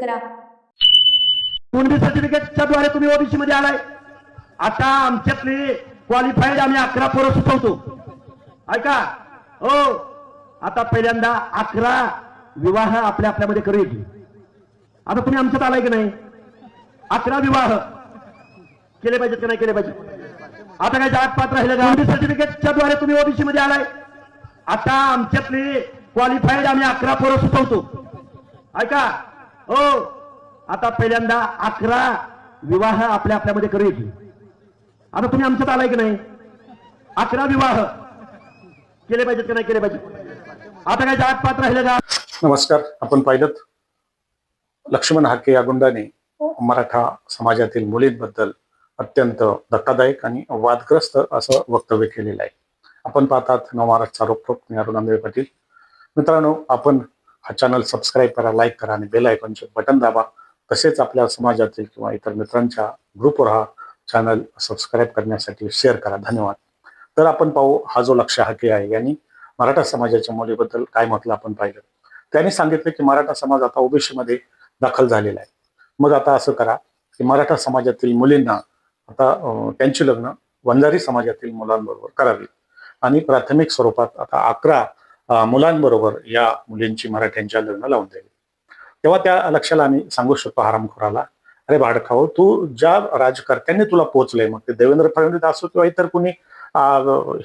करा. कुणबी सर्टिफिकेटच्या द्वारे तुम्ही ओबीसी मध्ये आलाय. आता आमच्यातले क्वालिफाईड आम्ही अकरा पोरं सुचवतो. ऐका. हो. आता पहिल्यांदा अकरा विवाह आपल्या आपल्यामध्ये करू येतील आता तुम्ही आमच्यात आलाय की नाही? अकरा विवाह. केले पाहिजेत का नाही केले पाहिजे आता काय जात पात्र राहिलं का? सर्टिफिकेटच्या द्वारे तुम्ही ओबीसी मध्ये आलाय. आता आमच्यातले क्वालिफाईड आम्ही अकरा पोरं सुचवतो. ऐका. हो. आता पहिल्यांदा अकरा विवाह आपल्या आपल्यामध्ये करू आता तुम्ही आमच्यात आलाय की नाही? अकरा विवाह. केले पाहिजेत की नाही केले पाहिजे आता काय जात पात्र राहिले का? नमस्कार. आपण पाहिलं लक्ष्मण हाके या गुंडाने मराठा समाजातील मुलींबद्दल अत्यंत धक्कादायक आणि वादग्रस्त असं वक्तव्य केलेलं आहे. आपण पाहतात नवमहाराष्ट्र आरोप मी अरुण आंबे पाटील. मित्रांनो आपण हा चॅनल सबस्क्राईब करा लाईक करा आणि बेल आयकॉनचे बटन दाबा. तसेच आपल्या समाजातील किंवा इतर मित्रांच्या ग्रुपवर हा चॅनल सबस्क्राईब करण्यासाठी शेअर करा. धन्यवाद. तर आपण पाहू हा जो लक्ष हाके आहे यांनी मराठा समाजाच्या मुलीबद्दल काय म्हटलं आपण पाहिलं. त्यांनी सांगितलं की मराठा समाज आता ओबीसी मध्ये दाखल झालेला आहे. मग आता असं करा की मराठा समाजातील मुलींना आता त्यांची लग्न वंजारी समाजातील मुलांबरोबर करावी. आणि प्राथमिक स्वरूपात आता अकरा मुलांबरोबर या मुलींची मराठ्यांच्या लग्न लावून द्यावी तेव्हा त्या लक्षाला आम्ही सांगू शकतो हरामखोराला अरे भाडखाओ तू ज्या राजकर्त्यांनी तुला पोहोचलंय मग ते देवेंद्र फडणवीस असो किंवा इतर कुणी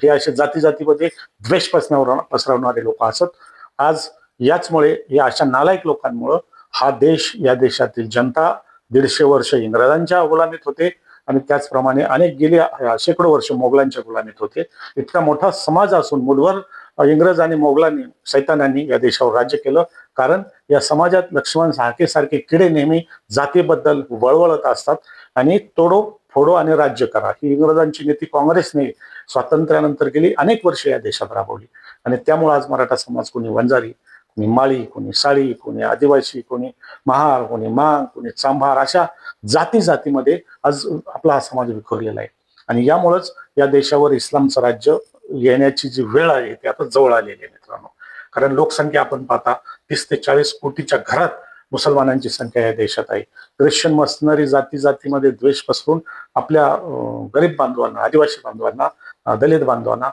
हे असे जाती जातीमध्ये द्वेष पसरवणार पसरवणारे लोक असत आज याचमुळे या अशा नालायक लोकांमुळं हा देश या देशातील जनता दीडशे वर्ष इंग्रजांच्या गुलामीत होते आणि त्याचप्रमाणे अनेक गेली शेकडो वर्ष मोगलांच्या गुलामीत होते. इतका मोठा समाज असून मूलभर इंग्रज आणि मोगलांनी सैतानांनी या देशावर राज्य केलं. कारण या समाजात लक्ष्मण सारखे सारखे किडे नेहमी जातीबद्दल वळवळत असतात आणि तोडो फोडो आणि राज्य करा. ही इंग्रजांची नीती काँग्रेसने स्वातंत्र्यानंतर गेली अनेक वर्ष या देशात राबवली. आणि त्यामुळे आज मराठा समाज कोणी वंजारी कोणी माळी कोणी साळी कोणी आदिवासी कोणी महार कोणी मांग कोणी चांभार अशा जाती जातीमध्ये आज आपला हा समाज विखुरलेला आहे. आणि यामुळेच या देशावर इस्लामचं राज्य येण्याची जी वेळ आहे ती आता जवळ आलेली आहे मित्रांनो. कारण लोकसंख्या आपण पाहता तीस ते चाळीस कोटीच्या घरात मुसलमानांची संख्या या देशात आहे. ख्रिश्चन असणारी जाती जातीमध्ये द्वेष पसरून आपल्या गरीब बांधवांना आदिवासी बांधवांना दलित बांधवांना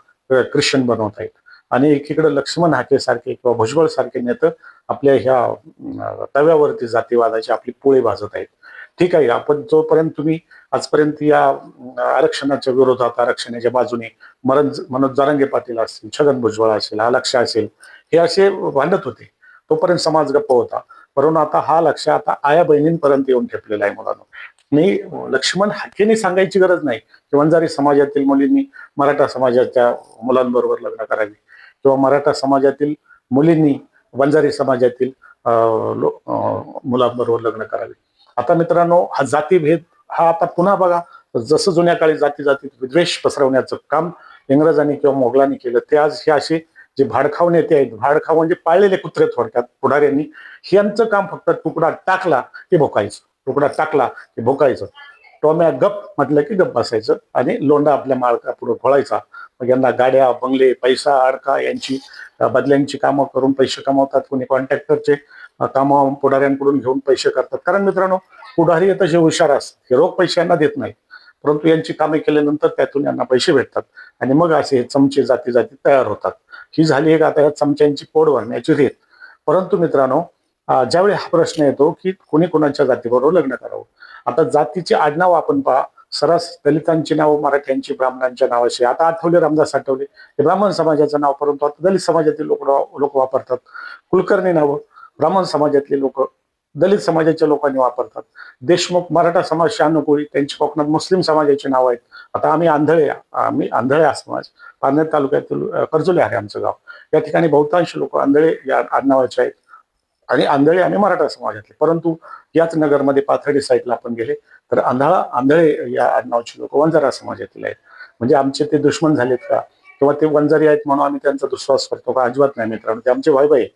ख्रिश्चन बनवत आहेत आणि एकीकडे लक्ष्मण हाके सारखे किंवा भुजबळ सारखे नेते आपल्या ह्या तव्यावरती जातीवादाची आपली पोळी भाजत आहेत. ठीक आहे आपण जोपर्यंत तुम्ही आजपर्यंत या आरक्षणाच्या विरोधात आरक्षणाच्या बाजूने मरण मनोज जारंगे पाटील असतील छगन भुजबळ असेल हा लक्ष असेल हे असे भांडत होते. तोपर्यंत समाज गप्प होता. परंतु आता हा लक्ष आता आया बहिणींपर्यंत येऊन ठेपलेला आहे मुलांना मी लक्ष्मण हाकेने सांगायची गरज नाही. की वंजारी समाजातील मुलींनी मराठा समाजाच्या मुलांबरोबर लग्न करावी किंवा मराठा समाजातील मुलींनी वंजारी समाजातील अं, लो- अं, मुलांबरोबर लग्न करावे. आता मित्रांनो हा जातीभेद हा आता पुन्हा बघा. जसं जुन्या काळी जाती जातीत विद्वेष पसरवण्याचं काम इंग्रजांनी किंवा मोगलांनी केलं ते आज हे असे जे भाडखाव नेते आहेत भाडखाव म्हणजे पाळलेले कुत्रे थोडक्यात पुढाऱ्यांनी. यांचं काम फक्त तुकडा टाकला की भोकायचं. तुकडा टाकला की भोकायचं. टोम्या गप म्हटलं की गप बसायचं आणि लोंडा आपल्या माळका पुढे घोळायचा. मग यांना गाड्या बंगले पैसा अडका यांची बदल्यांची कामं करून पैसे कमावतात कोणी कॉन्ट्रॅक्टरचे. कामा पुढाऱ्यांकडून घेऊन पैसे करतात. कारण मित्रांनो पुढारी हे तसे हुशार असतात हे रोख पैसे यांना देत नाही. परंतु यांची कामे केल्यानंतर त्यातून यांना पैसे भेटतात. आणि मग असे हे चमचे जाती जाती तयार होतात. ही झाली एक आता या चमच्यांची पोड भरण्याची रीत. परंतु मित्रांनो ज्यावेळी हा प्रश्न येतो की कोणी कोणाच्या जातीबरोबर लग्न करावं? आता जातीची आडनाव आपण पहा. सरस दलितांची नावं मराठ्यांची ब्राह्मणांच्या नावाशी आता आठवले रामदास आठवले. हे ब्राह्मण समाजाचं नाव परंतु आता दलित समाजातील लोक लोक वापरतात. कुलकर्णी नावं. ब्राह्मण समाजातले लोक दलित समाजाच्या लोकांनी वापरतात. देशमुख मराठा समाज शहानुकोळी त्यांची कोकणात मुस्लिम समाजाची नाव आहेत. आता आम्ही आंधळे आम्ही आंधळे हा समाज पारनेर तालुक्यातील कर्जुले आहे आमचं गाव. या ठिकाणी बहुतांश लोक आंधळे या आडनावाचे आहेत. आणि आंधळे आणि मराठा समाजातले. परंतु याच नगरमध्ये पाथर्डी साईडला आपण गेले तर आंधळा आंधळे या आडनावाचे लोक वंजारा समाजातील आहेत. म्हणजे आमचे ते दुश्मन झालेत का? किंवा ते वंजारी आहेत म्हणून आम्ही त्यांचा दुश्वास करतो का? अजिबात नाही मित्रांनो. ते आमचे वायबाई आहेत.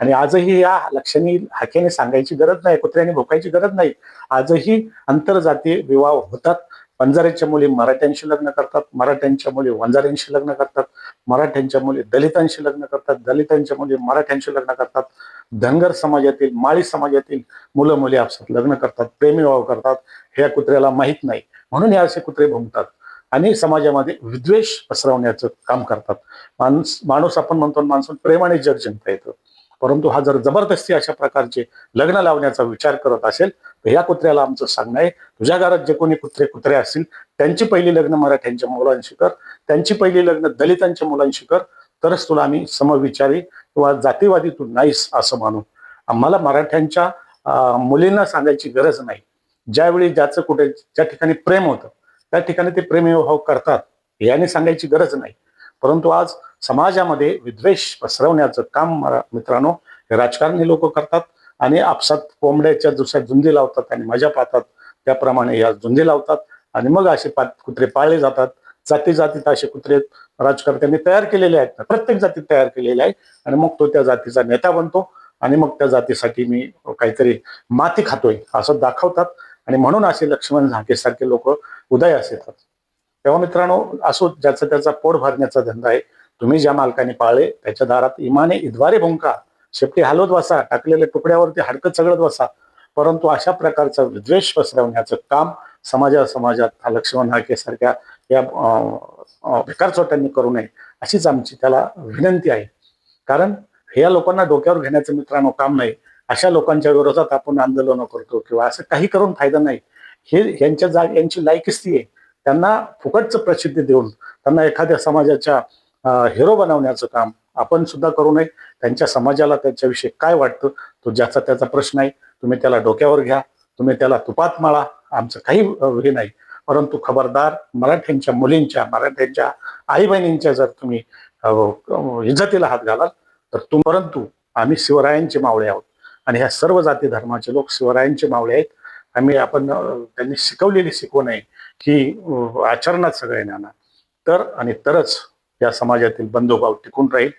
आणि आजही या लक्षणी हाकेने सांगायची गरज नाही कुत्र्याने भोकायची गरज नाही. आजही आंतरजातीय विवाह होतात. वंजाऱ्याच्या मुली मराठ्यांशी लग्न करतात. मराठ्यांच्या मुली वंजाऱ्यांशी लग्न करतात. मराठ्यांच्या मुली दलितांशी लग्न करतात. दलितांच्या मुली मराठ्यांशी लग्न करतात. धनगर समाजातील माळी समाजातील मुलं मुली आपसात लग्न करतात. प्रेमविवाह करतात. हे या कुत्र्याला माहीत नाही. म्हणून हे असे कुत्रे भुंकतात आणि समाजामध्ये विद्वेष पसरवण्याचं काम करतात. माणूस माणूस आपण म्हणतो माणसून प्रेमाने जग जिंकता येतं. परंतु हा जर जबरदस्ती अशा प्रकारचे लग्न लावण्याचा विचार करत असेल तर या कुत्र्याला आमचं सांगणं आहे तुझ्या घरात जे कोणी कुत्रे कुत्रे असतील त्यांची पहिली लग्न मराठ्यांच्या मुलांशी कर त्यांची पहिली लग्न दलितांच्या मुलांशी कर तरच तुला आम्ही समविचारी किंवा जातीवादी तू नाहीस असं मानू. आम्हाला मराठ्यांच्या अं, मुलींना सांगायची गरज नाही. ज्यावेळी ज्याचं कुठे ज्या ठिकाणी प्रेम होतं त्या ठिकाणी ते प्रेमविवाह करतात याने सांगायची गरज नाही. परंतु आज समाजामध्ये विद्वेष पसरवण्याचं काम मरा- मित्रांनो हे राजकारणी लोक करतात आणि आपसात कोंबड्याच्या दुसऱ्या झुंजी लावतात आणि मजा पाहतात. त्याप्रमाणे या झुंजी लावतात आणि मग असे पा कुत्रे पाळले जातात. जाती जातीत असे कुत्रे राजकारत्यांनी तयार केलेले आहेत. प्रत्येक जातीत तयार केलेले आहे आणि मग तो त्या जातीचा नेता बनतो आणि मग त्या जातीसाठी मी काहीतरी माती खातोय असं दाखवतात. आणि म्हणून असे लक्ष्मण झाकेसारखे लोक उदयास येतात. तेव्हा मित्रांनो असो ज्याचा त्याचा पोट भरण्याचा धंदा आहे तुम्ही ज्या मालकाने पाळले त्याच्या दारात इमाने इद्वारे भुंका. शेपटी हलवत बसा टाकलेल्या तुकड्यावरती हडकत चगळत बसा परंतु अशा प्रकारचा विद्वेष पसरवण्याचं काम समाजा समाजात लक्ष्मण हाके सारख्या या अं, बेकार चोट्यांनी करू नये अशीच आमची त्याला विनंती आहे. कारण ह्या या लोकांना डोक्यावर घेण्याचं मित्रांनो काम नाही. अशा लोकांच्या विरोधात आपण आंदोलन करतो किंवा असं काही करून फायदा नाही. हे यांच्या जाग यांची लायकिस्ती आहे. त्यांना फुकटचं प्रसिद्धी देऊन त्यांना एखाद्या समाजाच्या हिरो बनवण्याचं काम आपण सुद्धा करू नये. त्यांच्या समाजाला त्याच्याविषयी काय वाटतं तो ज्याचा त्याचा प्रश्न आहे. तुम्ही त्याला डोक्यावर घ्या. तुम्ही त्याला तुपात माळा. आमचं काही हे नाही. परंतु खबरदार मराठ्यांच्या मुलींच्या मराठ्यांच्या आई बहिणींच्या जर तुम्ही इज्जतीला हात घालाल तर तुम परंतु आम्ही शिवरायांचे मावळे आहोत. आणि ह्या सर्व जाती धर्माचे लोक शिवरायांचे मावळे आहेत. आम्ही आपण त्यांनी शिकवलेली शिकवण आहे. की आचरणात सगळे आणा तर आणि तरच या समाजातील बंधुभाव टिकून राहील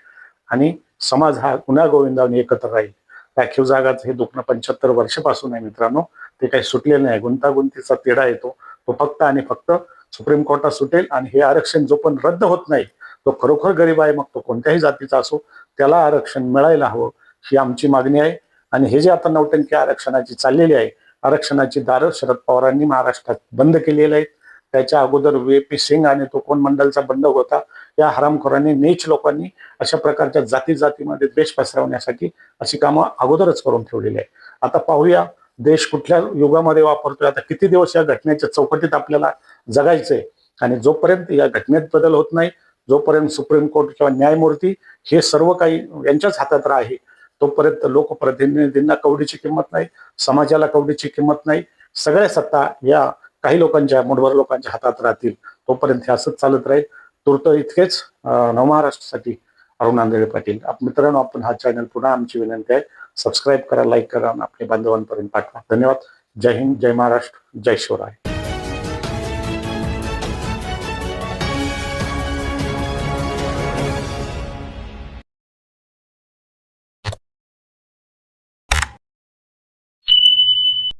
आणि समाज हा गुन्हा गोविंदाने एकत्र राहील. राखीव जागाच हे दुखणं पंच्याहत्तर वर्षापासून आहे मित्रांनो. ते काही सुटलेलं नाही. गुंतागुंतीचा तिढा येतो. तो फक्त आणि फक्त सुप्रीम कोर्टात सुटेल आणि हे आरक्षण जो पण रद्द होत नाही तो खरोखर गरीब आहे मग तो कोणत्याही जातीचा असो त्याला आरक्षण मिळायला हवं ही आमची मागणी आहे. आणि हे जे आता नौटंकी आरक्षणाची चाललेली आहे आरक्षणाची दारं शरद पवारांनी महाराष्ट्रात बंद केलेली आहेत. त्याच्या अगोदर वे पी सिंग आणि तो कोण मंडलचा बंद होता या हरामखोरांनी नीच लोकांनी अशा प्रकारच्या जाती जातीमध्ये द्वेष पसरवण्यासाठी अशी कामं अगोदरच करून ठेवलेली आहे आता पाहूया देश कुठल्या युगामध्ये वापरतोय आता किती दिवस या घटनेच्या चौकटीत आपल्याला जगायचंय? आणि जोपर्यंत या घटनेत बदल होत नाही जोपर्यंत सुप्रीम कोर्ट किंवा न्यायमूर्ती हे सर्व काही यांच्याच हातात आहे तोपर्यंत लोकप्रतिनिधींना कवडीची किंमत नाही समाजाला कवडीची किंमत नाही. सगळ्या सत्ता या काही लोकांच्या मुठभर लोकांच्या हातात राहतील. तोपर्यंत हे असंच चालत राहील. तुर्त इतकेच नवमहाराष्ट्रासाठी अरुण आंधळे पाटील. आप- मित्रांनो आपण हा चॅनल पुन्हा आमची विनंती आहे. सबस्क्राईब करा लाईक करा आणि आपल्या बांधवांपर्यंत पाठवा. धन्यवाद. जय हिंद जय महाराष्ट्र जय शिवराय.